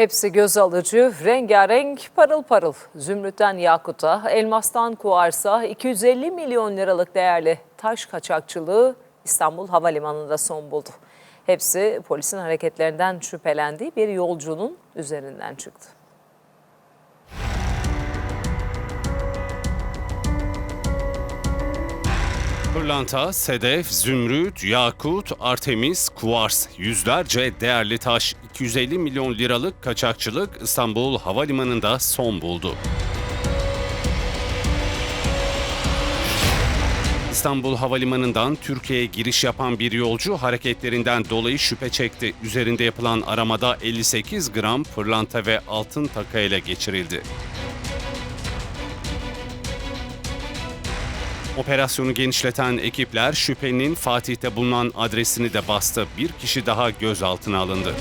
Hepsi göz alıcı, rengarenk, parıl parıl. Zümrütten yakuta, elmastan kuarsa 250 milyon liralık değerli taş kaçakçılığı İstanbul Havalimanı'nda son buldu. Hepsi polisin hareketlerinden şüphelendiği bir yolcunun üzerinden çıktı. Pırlanta, sedef, zümrüt, yakut, artemis, kuvars, yüzlerce değerli taş, 250 milyon liralık kaçakçılık İstanbul Havalimanı'nda son buldu. İstanbul Havalimanı'ndan Türkiye'ye giriş yapan bir yolcu hareketlerinden dolayı şüphe çekti. Üzerinde yapılan aramada 58 gram pırlanta ve altın taka ele geçirildi. Operasyonu genişleten ekipler şüphenin Fatih'te bulunan adresini de bastı. Bir kişi daha gözaltına alındı.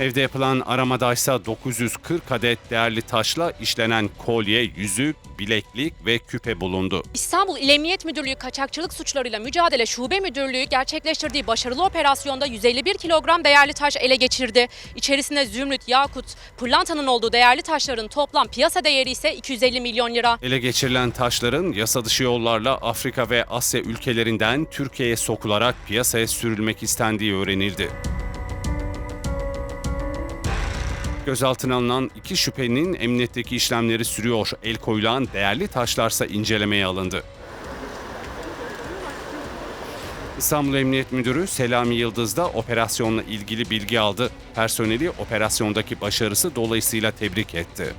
Evde yapılan aramadaysa 940 adet değerli taşla işlenen kolye, yüzük, bileklik ve küpe bulundu. İstanbul İl Emniyet Müdürlüğü Kaçakçılık Suçlarıyla Mücadele Şube Müdürlüğü gerçekleştirdiği başarılı operasyonda 151 kilogram değerli taş ele geçirdi. İçerisinde zümrüt, yakut, pırlantanın olduğu değerli taşların toplam piyasa değeri ise 250 milyon lira. Ele geçirilen taşların yasa dışı yollarla Afrika ve Asya ülkelerinden Türkiye'ye sokularak piyasaya sürülmek istendiği öğrenildi. Gözaltına alınan iki şüphelinin emniyetteki işlemleri sürüyor. El koyulan değerli taşlarsa incelemeye alındı. İstanbul Emniyet Müdürü Selami Yıldız da operasyonla ilgili bilgi aldı. Personeli operasyondaki başarısı dolayısıyla tebrik etti.